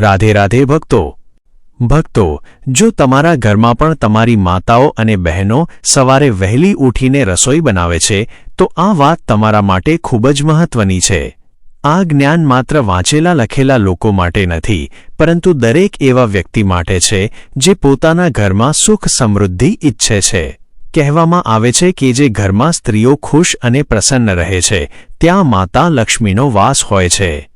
રાધે રાધે ભક્તો ભક્તો, જો તમારા ઘરમાં પણ તમારી માતાઓ અને બહેનો સવારે વહેલી ઉઠીને રસોઈ બનાવે છે, તો આ વાત તમારા માટે ખૂબ જ મહત્વની છે. આ જ્ઞાન માત્ર વાંચેલા લખેલા લોકો માટે નથી, પરંતુ દરેક એવા વ્યક્તિ માટે છે, જે પોતાના ઘરમાં સુખ સમૃદ્ધિ ઈચ્છે છે. કહેવામાં આવે છે કે જે ઘરમાં સ્ત્રીઓ ખુશ અને પ્રસન્ન રહે છે, ત્યાં માતા લક્ષ્મીનો વાસ હોય છે.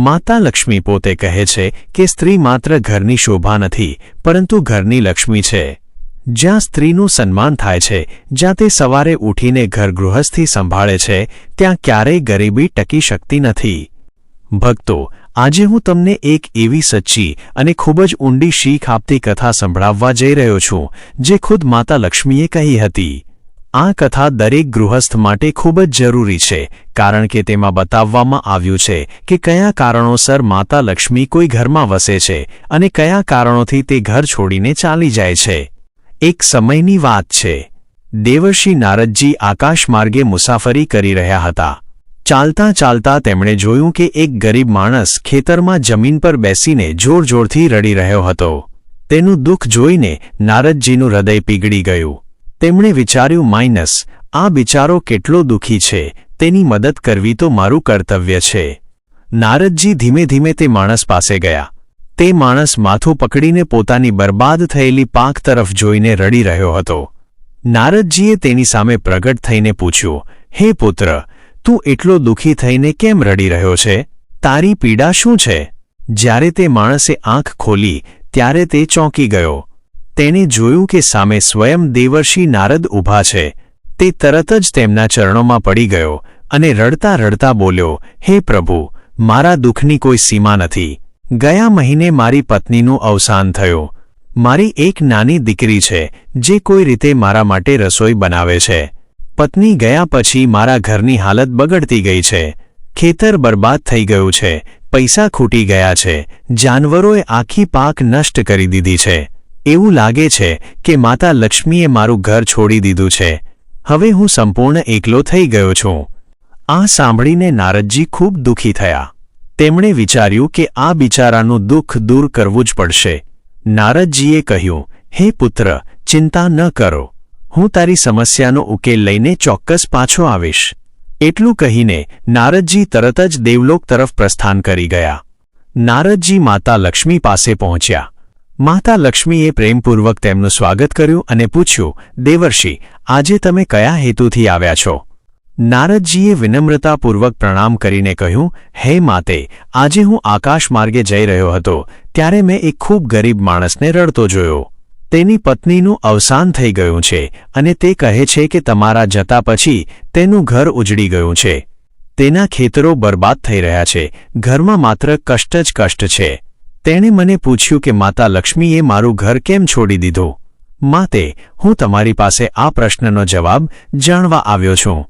માતા લક્ષ્મી પોતે કહે છે કે સ્ત્રી માત્ર ઘરની શોભા નથી, પરંતુ ઘરની લક્ષ્મી છે. જ્યાં સ્ત્રીનું સન્માન થાય છે, જ્યાં તે સવારે ઉઠીને ઘર ગૃહસ્થી સંભાળે છે, ત્યાં ક્યારેય ગરીબી ટકી શકતી નથી. ભક્તો, આજે હું તમને એક એવી સચ્ચી અને ખૂબ જ ઊંડી શીખ આપતી કથા સંભળાવવા જઈ રહ્યો છું, જે ખુદ માતા લક્ષ્મીએ કહી હતી. આ કથા દરેક ગૃહસ્થ માટે ખૂબ જ જરૂરી છે, કારણ કે તેમાં બતાવવામાં આવ્યું છે કે કયા કારણોસર માતા લક્ષ્મી કોઈ ઘરમાં વસે છે અને કયા કારણોથી તે ઘર છોડીને ચાલી જાય છે. એક સમયની વાત છે. દેવર્ષિ નારદજી આકાશ માર્ગે મુસાફરી કરી રહ્યા હતા. ચાલતા ચાલતા તેમણે જોયું કે એક ગરીબ માણસ ખેતરમાં જમીન પર બેસીને જોરજોરથી રડી રહ્યો હતો. તેનું દુઃખ જોઈને નારદજીનું હૃદય પીગળી ગયું. તેમણે વિચાર્યું, માઇનસ, આ બિચારો કેટલો દુઃખી છે, તેની મદદ કરવી તો મારું કર્તવ્ય છે. નારદજી ધીમે ધીમે તે માણસ પાસે ગયા. તે માણસ માથું પકડીને પોતાની બરબાદ થયેલી પાક તરફ જોઈને રડી રહ્યો હતો. નારદજીએ તેની સામે પ્રગટ થઈને પૂછ્યું, હે પુત્ર, તું એટલો દુઃખી થઈને કેમ રડી રહ્યો છે? તારી પીડા શું છે? જ્યારે તે માણસે આંખ ખોલી, ત્યારે તે ચોંકી ગયો. તેણે જોયું કે સામે સ્વયં દેવર્ષિ નારદ ઊભા છે. તે તરત જ તેમના ચરણોમાં પડી ગયો અને રડતા રડતા બોલ્યો, હે પ્રભુ, મારા દુઃખની કોઈ સીમા નથી. ગયા મહિને મારી પત્નીનું અવસાન થયું. મારી એક નાની દીકરી છે, જે કોઈ રીતે મારા માટે રસોઈ બનાવે છે. પત્ની ગયા પછી મારા ઘરની હાલત બગડતી ગઈ છે. ખેતર બરબાદ થઈ ગયું છે. પૈસા ખૂટી ગયા છે. જાનવરોએ આખી પાક નષ્ટ કરી દીધી છે. એવું લાગે છે કે માતા લક્ષ્મીએ મારું ઘર છોડી દીધું છે. હવે હું સંપૂર્ણ એકલો થઈ ગયો છું. આ સાંભળીને નારદજી ખૂબ દુઃખી થયા. તેમણે વિચાર્યું કે આ બિચારાનું દુઃખ દૂર કરવું જ પડશે. નારદજીએ કહ્યું, હે પુત્ર, ચિંતા ન કરો. હું તારી સમસ્યાનો ઉકેલ લઈને ચોક્કસ પાછો આવીશ. એટલું કહીને નારદજી તરત જ દેવલોક તરફ પ્રસ્થાન કરી ગયા. નારદજી માતા લક્ષ્મી પાસે પહોંચ્યા. માતા લક્ષ્મીએ પ્રેમપૂર્વક તેમનું સ્વાગત કર્યું અને પૂછ્યું, દેવર્ષિ, આજે તમે કયા હેતુથી આવ્યા છો? નારદજીએ વિનમ્રતાપૂર્વક પ્રણામ કરીને કહ્યું, હે માતે, આજે હું આકાશ માર્ગે જઈ રહ્યો હતો, ત્યારે મેં એક ખૂબ ગરીબ માણસને રડતો જોયો. તેની પત્નીનું અવસાન થઈ ગયું છે અને તે કહે છે કે તમારા જતા પછી તેનું ઘર ઉજડી ગયું છે. તેના ખેતરો બરબાદ થઈ રહ્યા છે. ઘરમાં માત્ર કષ્ટ જ કષ્ટ છે. તેણે મને પૂછ્યું કે, માતા લક્ષ્મીએ મારું ઘર કેમ છોડી દીધું? માતે, હું તમારી પાસે આ પ્રશ્નનો જવાબ જાણવા આવ્યો છું.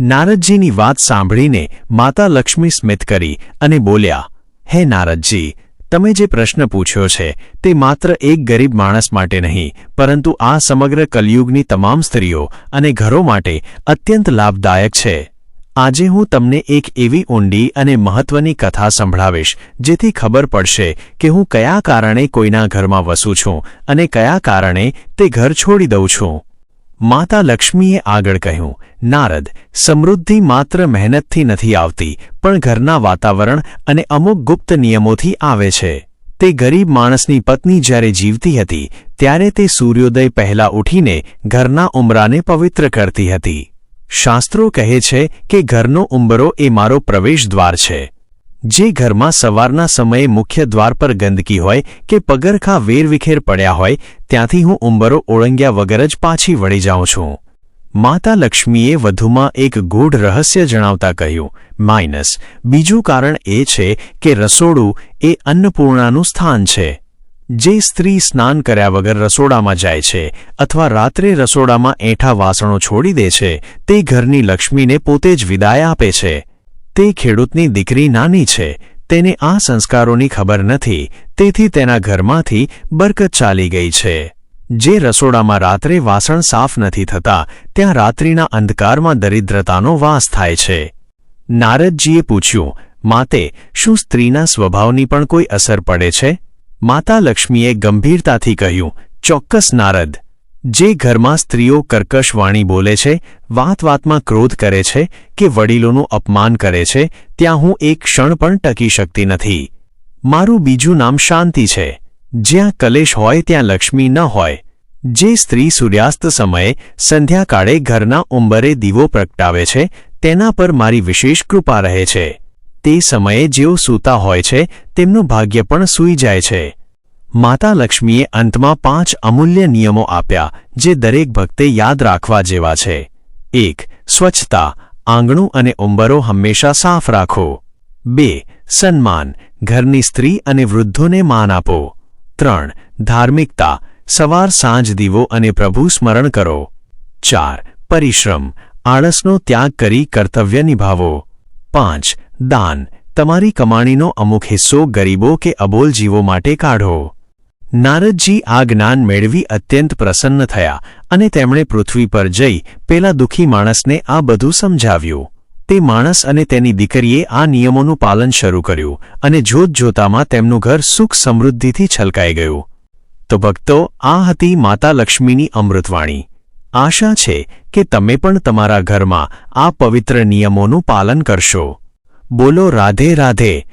નારદજીની વાત સાંભળીને માતા લક્ષ્મી સ્મિત કરી અને બોલ્યા, હે નારદજી, તમે જે પ્રશ્ન પૂછ્યો છે તે માત્ર એક ગરીબ માણસ માટે નહીં, પરંતુ આ સમગ્ર કલયુગની તમામ સ્ત્રીઓ અને ઘરો માટે અત્યંત લાભદાયક છે. આજે હું તમને એક એવી ઊંડી અને મહત્વની કથા સંભળાવીશ, જેથી ખબર પડશે કે હું કયા કારણે કોઈના ઘરમાં વસું છું અને કયા કારણે તે ઘર છોડી દઉં છું. માતા લક્ષ્મીએ આગળ કહ્યું, નારદ, સમૃદ્ધિ માત્ર મહેનતથી નથી આવતી, પણ ઘરના વાતાવરણ અને અમુક ગુપ્ત નિયમોથી આવે છે. તે ગરીબ માણસની પત્ની જ્યારે જીવતી હતી, ત્યારે તે સૂર્યોદય પહેલા ઉઠીને ઘરના ઉમરાને પવિત્ર કરતી હતી. શાસ્ત્રો કહે છે કે ઘરનો ઉંબરો એ મારો પ્રવેશ દ્વાર છે. જે ઘરમાં સવારના સમયે મુખ્ય દ્વાર પર ગંદકી હોય કે પગરખા વેરવિખેર પડ્યા હોય, ત્યાંથી હું ઉંબરો ઓળંગ્યા વગર જ પાછી વળી જાઉં છું. માતા લક્ષ્મીએ વધુમાં એક ગૂઢ રહસ્ય જણાવતા કહ્યું. માઇનસ. બીજું કારણ એ છે કે રસોડું એ અન્નપૂર્ણાનું સ્થાન છે. જે સ્ત્રી સ્નાન કર્યા વગર રસોડામાં જાય છે અથવા રાત્રે રસોડામાં એઠા વાસણો છોડી દે છે, તે ઘરની લક્ષ્મીને પોતે જ વિદાય આપે છે. તે ખેડૂતની દીકરી નાની છે, તેને આ સંસ્કારોની ખબર નથી, તેથી તેના ઘરમાંથી બરકત ચાલી ગઈ છે. જે રસોડામાં રાત્રે વાસણ સાફ નથી થતા, ત્યાં રાત્રિના અંધકારમાં દરિદ્રતાનો વાસ થાય છે. નારદજીએ પૂછ્યું, માતે, શું સ્ત્રીના સ્વભાવની પણ કોઈ અસર પડે છે? માતા લક્ષ્મીએ ગંભીરતાથી કહ્યું, ચોક્કસ નારદ. જે ઘરમાં સ્ત્રીઓ કર્કશ વાણી બોલે છે, વાત વાતમાં ક્રોધ કરે છે કે વડીલોનું અપમાન કરે છે, ત્યાં હું એક ક્ષણ પણ ટકી શકતી નથી. મારું બીજું નામ શાંતિ છે. જ્યાં કલેશ હોય ત્યાં લક્ષ્મી ન હોય. જે સ્ત્રી સૂર્યાસ્ત સમયે સંધ્યાકાળે ઘરના ઉંબરે દીવો પ્રગટાવે છે, તેના પર મારી વિશેષ કૃપા રહે છે. તે સમયે જેઓ સૂતા હોય છે, તેમનું ભાગ્ય પણ સૂઈ જાય છે. માતા લક્ષ્મીએ અંતમાં પાંચ અમૂલ્ય નિયમો આપ્યા, જે દરેક ભક્તે યાદ રાખવા જેવા છે. એક, સ્વચ્છતા, આંગણું અને ઉંબરો હંમેશા સાફ રાખો. બે, સન્માન, ઘરની સ્ત્રી અને વૃદ્ધોને માન આપો. ત્રણ, ધાર્મિકતા, સવાર સાંજ દીવો અને પ્રભુ સ્મરણ કરો. ચાર, પરિશ્રમ, આળસનો ત્યાગ કરી કર્તવ્ય નિભાવો. પાંચ, દાન. તમારી કમાણીનો અમુક હિસ્સો ગરીબો કે અબોલ જીવો માટે કાઢો. નારદજી આ જ્ઞાન મેળવી અત્યંત પ્રસન્ન થયા અને તેમણે પૃથ્વી પર જઈ પેલા દુઃખી માણસને આ બધું સમજાવ્યું. તે માણસ અને તેની દીકરીએ આ નિયમોનું પાલન શરૂ કર્યું અને જોતજોતામાં તેમનું ઘર સુખ સમૃદ્ધિથી છલકાઈ ગયું. તો ભક્તો, આ હતી માતા લક્ષ્મીની અમૃતવાણી. આશા છે કે તમે પણ તમારા ઘરમાં આ પવિત્ર નિયમોનું પાલન કરશો. બોલો રાધે રાધે.